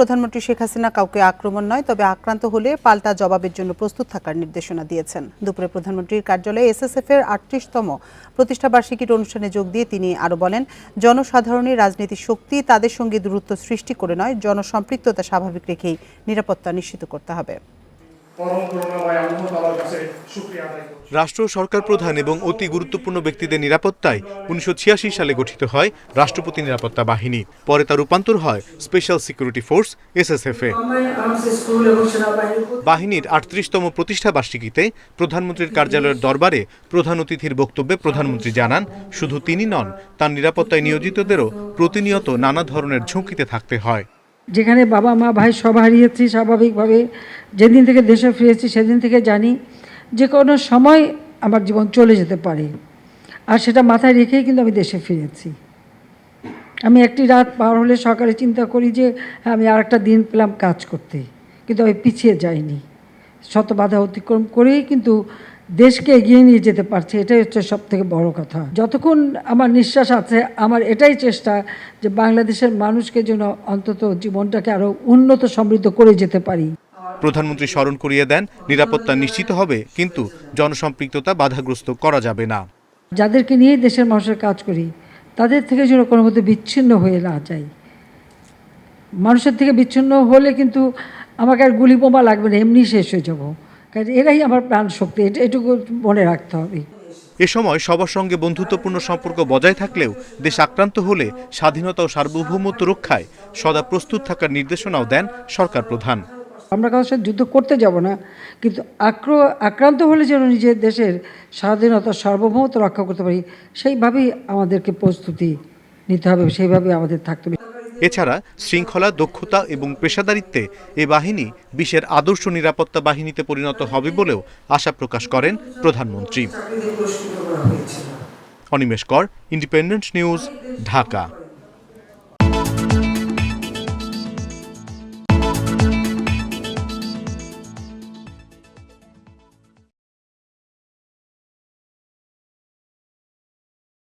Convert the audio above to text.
প্রধানমন্ত্রী শেখ হাসিনা কাউকে আক্রমণ নয়, তবে আক্রান্ত হলে পাল্টা জবাবের জন্য প্রস্তুত থাকার নির্দেশনা দিয়েছেন। দুপুরে প্রধানমন্ত্রীর কার্যালয়ে এসএসএফ এর আটত্রিশতম প্রতিষ্ঠা বার্ষিকীর অনুষ্ঠানে যোগ দিয়ে তিনি আরও বলেন, জনসাধারণের রাজনীতির শক্তি তাদের সঙ্গে দূরত্ব সৃষ্টি করে নয়, জনসম্পৃক্ততা স্বাভাবিক রেখেই নিরাপত্তা নিশ্চিত করতে হবে। রাষ্ট্র, সরকার প্রধান এবং অতি গুরুত্বপূর্ণ ব্যক্তিদের নিরাপত্তায় উনিশশো ছিয়াশি সালে গঠিত হয় রাষ্ট্রপতি নিরাপত্তা বাহিনী। পরে তা রূপান্তর হয় স্পেশাল সিকিউরিটি ফোর্স এসএসএফ এ। বাহিনীর আটত্রিশতম প্রতিষ্ঠা বার্ষিকীতে প্রধানমন্ত্রীর কার্যালয়ের দরবারে প্রধান অতিথির বক্তব্যে প্রধানমন্ত্রী জানান, শুধু তিনি নন, তার নিরাপত্তায় নিয়োজিতদেরও প্রতিনিয়ত নানা ধরনের ঝুঁকিতে থাকতে হয়। যেখানে বাবা মা ভাই সব হারিয়েছি স্বাভাবিকভাবে। যেদিন থেকে দেশে ফিরেছি সেদিন থেকে জানি যে কোনো সময় আমার জীবন চলে যেতে পারে। আর সেটা মাথায় রেখেই কিন্তু আমি দেশে ফিরেছি। আমি একটি রাত পার হলে সকালে চিন্তা করি যে হ্যাঁ, আমি আর একটা দিন পেলাম কাজ করতে। কিন্তু আমি পিছিয়ে যাইনি। শত বাধা অতিক্রম করেই কিন্তু দেশকে এগিয়ে নিয়ে যেতে পারছে এটাই হচ্ছে সব থেকে বড় কথা। যতক্ষণ আমার নিঃশ্বাস আছে আমার এটাই চেষ্টা যে বাংলাদেশের মানুষকে যেন অন্তত জীবনটাকে আরও উন্নত সমৃদ্ধ করে যেতে পারি। প্রধানমন্ত্রী স্মরণ করিয়ে দেন নিরাপত্তা নিশ্চিত হবে কিন্তু জনসম্পৃক্ততা বাধাগ্রস্ত করা যাবে না। যাদেরকে নিয়ে দেশের মানুষের কাজ করি তাদের থেকে যেন কোনো মধ্যে বিচ্ছিন্ন হয়ে না যায় মানুষের থেকে বিচ্ছিন্ন হলে কিন্তু আমাকে আর গুলি বোমা লাগবে না এমনি শেষ হয়ে যাব। এরাই আমার প্রাণ শক্তি এটা এটুকু মনে রাখতে হবে। এ সময় সবার সঙ্গে বন্ধুত্বপূর্ণ সম্পর্ক বজায় থাকলেও দেশ আক্রান্ত হলে স্বাধীনতা ও সার্বভৌমত্ব রক্ষায় সদা প্রস্তুত থাকার নির্দেশনাও দেন সরকার প্রধান। আমরা কারোর সাথে যুদ্ধ করতে যাব না কিন্তু আক্র আক্রান্ত হলে যেন নিজের দেশের স্বাধীনতা সার্বভৌমত্ব রক্ষা করতে পারি সেইভাবেই আমাদেরকে প্রস্তুতি নিতে হবে সেইভাবে আমাদের থাকতে হবে। এছাড়া শৃঙ্খলা, দক্ষতা এবং পেশাদারিত্বে এ বাহিনী বিশ্বের আদর্শ নিরাপত্তা বাহিনীতে পরিণত হবে বলেও আশা প্রকাশ করেন প্রধানমন্ত্রী। অনিমেষ কর ইন্ডিপেন্ডেন্ট নিউজ ঢাকা।